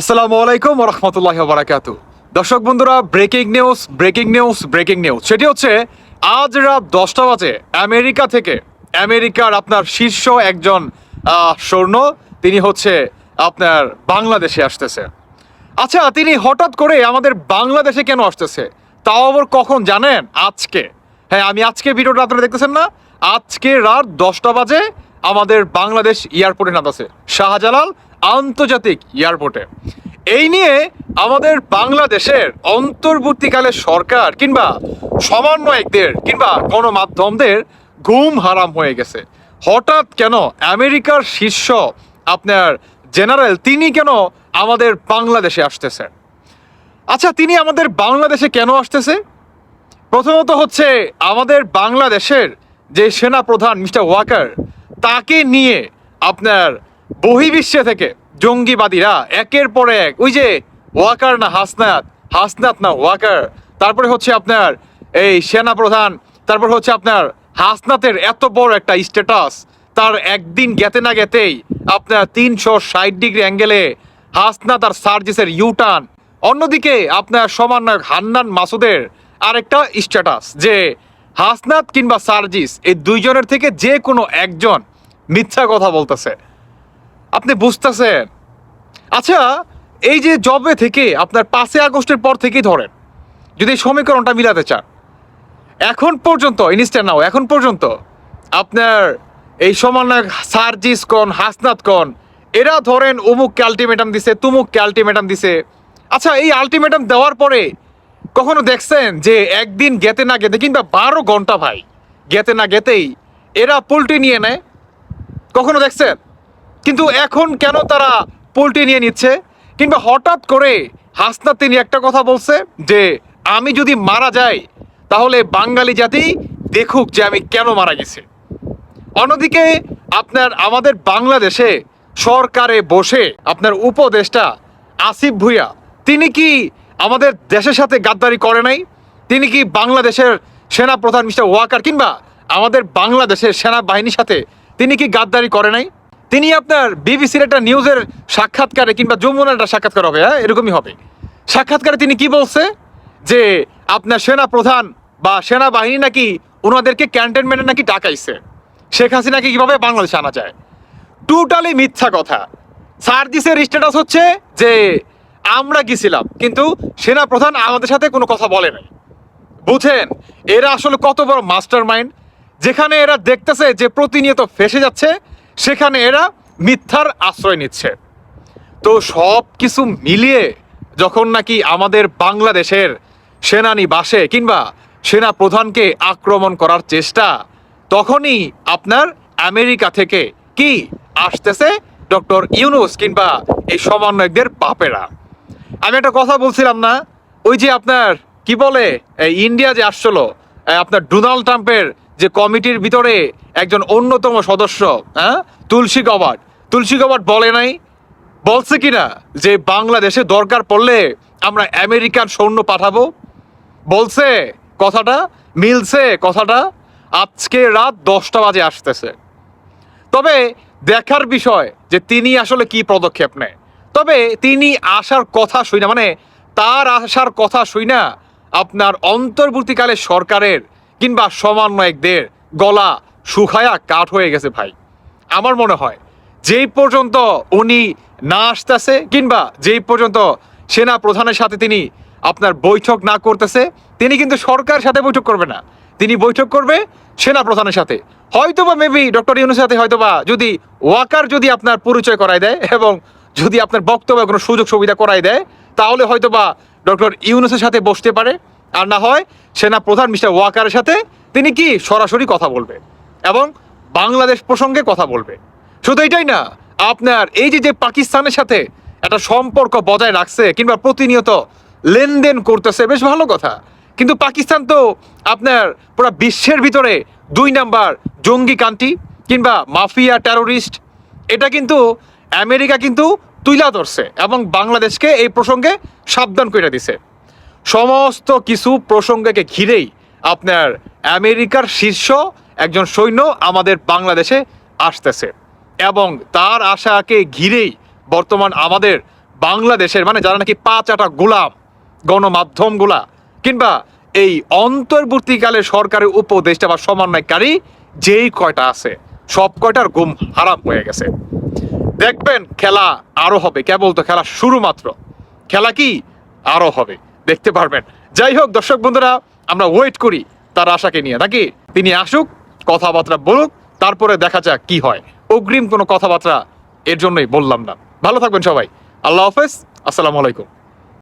আসসালামু আলাইকুম রহমতুল্লাহ বারাকাতু দর্শক বন্ধুরা breaking news breaking news breaking news সেটি হচ্ছে, আজ রাত দশটা বাজে, আমেরিকা থেকে, আমেরিকার আপনার শীর্ষ একজন সৈন্য তিনি হচ্ছে আপনার বাংলাদেশে আসতেছে। আচ্ছা তিনি হঠাৎ করে আমাদের বাংলাদেশে কেন আসতেছে? তাও আবার কখন জানেন? আজকে। হ্যাঁ আমি আজকে ভিডিওটা আপনারা দেখতেছেন না। আজকে রাত দশটা বাজে, আমাদের বাংলাদেশ এয়ারপোর্টে নামতেছে। শাহজালাল আন্তর্জাতিক এয়ারপোর্টে। এই নিয়ে আমাদের বাংলাদেশের অন্তর্বর্তীকালে সরকার কিংবা সমন্বয়কদের কিংবা গণমাধ্যমদের ঘুম হারাম হয়ে গেছে। হঠাৎ কেন আমেরিকার শীর্ষ আপনার জেনারেল, তিনি কেন আমাদের বাংলাদেশে আসতেছে আচ্ছা তিনি আমাদের বাংলাদেশে কেন আসতেছে? প্রথমত হচ্ছে আমাদের বাংলাদেশের যে সেনা প্রধান মিস্টার ওয়াকার, তাকে নিয়ে আপনার বহির্বিশ্বে থেকে জঙ্গিবাদীরা একের পর এক, ওই যে ওয়াকার না হাসনাত হাসনাত না ওয়াকার, তারপরে হচ্ছে আপনার এই সেনা প্রধান তারপর হচ্ছে আপনার হাসনাতের এত বড় একটা স্ট্যাটাস তার একদিন গেতে না গেতেই আপনার তিনশো ষাট ডিগ্রি অ্যাঙ্গেলে হাসনাত আর সার্জিসের ইউটার্ন অন্যদিকে আপনার সমন্বয়ক হান্নান মাসুদের আরেকটা স্ট্যাটাস যে হাসনাত কিংবা সার্জিস এই দুইজনের থেকে যে কোনো একজন মিথ্যা কথা বলতেছে। আপনি বুঝতেছেন? আচ্ছা এই যে জবে থেকে আপনার পাঁচই আগস্টের পর থেকেই ধরেন, যদি সমীকরণটা মিলাতে চান, এখন পর্যন্ত, ইনস্ট্যান্ট নাও, এখন পর্যন্ত আপনার এই সমন্বয়ক সার্জিস কন হাসনাত কন এরা ধরেন অমুককে আলটিমেটাম দিছে তুমুককে আলটিমেটাম দিছে। আচ্ছা এই আলটিমেটাম দেওয়ার পরে কখনো দেখছেন যে একদিন গেতে না গেতে কিংবা বারো ঘণ্টা ভাই, গেতে না গেতেই এরা পোলট্রি নিয়ে নেয়? কখনো দেখছেন? কিন্তু এখন কেন তারা পোল্ট্রি নিয়ে নিচ্ছে? কিংবা হঠাৎ করে হাসনাত তিনি একটা কথা বলছে যে, আমি যদি মারা যাই, তাহলে বাঙালি জাতি দেখুক যে আমি কেন মারা গেছি। অন্যদিকে আপনার আমাদের বাংলাদেশে সরকারে বসে আপনার উপদেষ্টা আসিফ ভুইয়া, তিনি কি আমাদের দেশের সাথে গাদ্দারি করে নাই? তিনি কি বাংলাদেশের সেনা প্রধান মিস্টার ওয়াকার কিংবা আমাদের বাংলাদেশের সেনাবাহিনীর সাথে তিনি কি গাদ্দারি করে নাই? তিনি আপনার বিবিসির একটা নিউজের সাক্ষাৎকারে কিংবা যমুনার একটা সাক্ষাৎকার হবে হ্যাঁ? এরকমই হবে। সাক্ষাৎকারে তিনি কি বলছে? যে আপনার সেনা প্রধান বা সেনাবাহিনী নাকি ওনাদেরকে ক্যান্টনমেন্টে নাকি ডাকাইছে। শেখ হাসিনাকে কীভাবে বাংলাদেশে আনা যায়? টোটালি মিথ্যা কথা। সার্জিসের স্ট্যাটাস হচ্ছে যে আমরা গেছিলাম, কিন্তু সেনা প্রধান আমাদের সাথে কোনো কথা বলে নাই। বুঝেন, এরা আসলে কত বড় মাস্টার মাইন্ড যেখানে এরা দেখতেছে যে প্রতিনিয়ত ফেসে যাচ্ছে সেখানে এরা মিথ্যার আশ্রয় নিচ্ছে। তো সব কিছু মিলিয়ে যখন নাকি আমাদের বাংলাদেশের সেনানি বাসে কিংবা সেনা প্রধানকে আক্রমণ করার চেষ্টা, তখনই আপনার আমেরিকা থেকে কি আসতেছে ডক্টর ইউনুস কিংবা এই সমন্বয়কদের বাপেরা? আমি একটা কথা বলছিলাম না, ওই যে আপনার, কি বলে ইন্ডিয়া যে আসছিল আপনার ডোনাল্ড ট্রাম্পের যে কমিটির ভিতরে একজন অন্যতম সদস্য হ্যাঁ? তুলসী গবাট। তুলসী গবাট বলে নাই। বলছে কিনা যে বাংলাদেশে দরকার পড়লে আমরা আমেরিকান সৈন্য পাঠাবো? বলছে কথাটা, মিলছে কথাটা। আজকে রাত দশটা বাজে আসতেছে। তবে দেখার বিষয় যে তিনি আসলে কি পদক্ষেপ নেয়। তবে তিনি আসার কথা শুই না মানে তার আসার কথা শুই না আপনার অন্তর্বর্তীকালে সরকারের কিংবা সমন্বয়কদের গলা শুকায়া কাঠ হয়ে গেছে ভাই। আমার মনে হয় যেই পর্যন্ত উনি না আসতেছে কিংবা যেই পর্যন্ত সেনা প্রধানের সাথে তিনি আপনার বৈঠক না করতেছে, তিনি কিন্তু সরকার সাথে বৈঠক করবে না। তিনি বৈঠক করবে সেনা প্রধানের সাথে। হয়তোবা মেবি ডক্টর ইউনুসের সাথে, হয়তোবা যদি ওয়াকার যদি আপনার পরিচয় করায় দেয় এবং যদি আপনার বক্তব্য কোনো সুযোগ সুবিধা করাই দেয়, তাহলে হয়তোবা ডক্টর ইউনুসের সাথে বসতে পারে। আর না হয় সেনা প্রধান মিস্টার ওয়াকারের সাথে তিনি কি সরাসরি কথা বলবে এবং বাংলাদেশ প্রসঙ্গে কথা বলবে। শুধু এটাই না, আপনার এই যে যে পাকিস্তানের সাথে একটা সম্পর্ক বজায় রাখছে কিংবা প্রতিনিয়ত লেনদেন করতেছে, বেশ ভালো কথা। কিন্তু পাকিস্তান তো আপনার পুরো বিশ্বের ভিতরে দুই নাম্বার জঙ্গি কান্ট্রি কিংবা মাফিয়া টেরোরিস্ট। এটা কিন্তু আমেরিকা কিন্তু তুইলা ধরছে এবং বাংলাদেশকে এই প্রসঙ্গে সাবধান করে দিছে। সমস্ত কিছু প্রসঙ্গকে ঘিরেই আপনার আমেরিকার শীর্ষ একজন সৈন্য আমাদের বাংলাদেশে আসতেছে। এবং তার আশাকে ঘিরেই বর্তমান আমাদের বাংলাদেশের মানে যারা নাকি পাঁচ আটা গোলাম, গণমাধ্যমগুলা কিংবা এই অন্তর্বর্তীকালে সরকারের উপদেষ্টা বা সমন্বয়কারী যেই কয়টা আছে, সব কয়টার গুম হারাম হয়ে গেছে। দেখবেন খেলা আরও হবে, কেবল তো খেলা শুরু মাত্র খেলা কি? আরও হবে। দেখতে পারবেন। যাই হোক, দর্শক বন্ধুরা, আমরা ওয়েট করি তার আশাকে নিয়ে। নাকি? তিনি আসুক, কথাবার্তা বলুক, তারপরে দেখা যাক কি হয়। অগ্রিম কোনো কথাবার্তা এর জন্যই বললাম না। ভালো থাকবেন সবাই। আল্লাহ হাফেজ, আসসালামু আলাইকুম।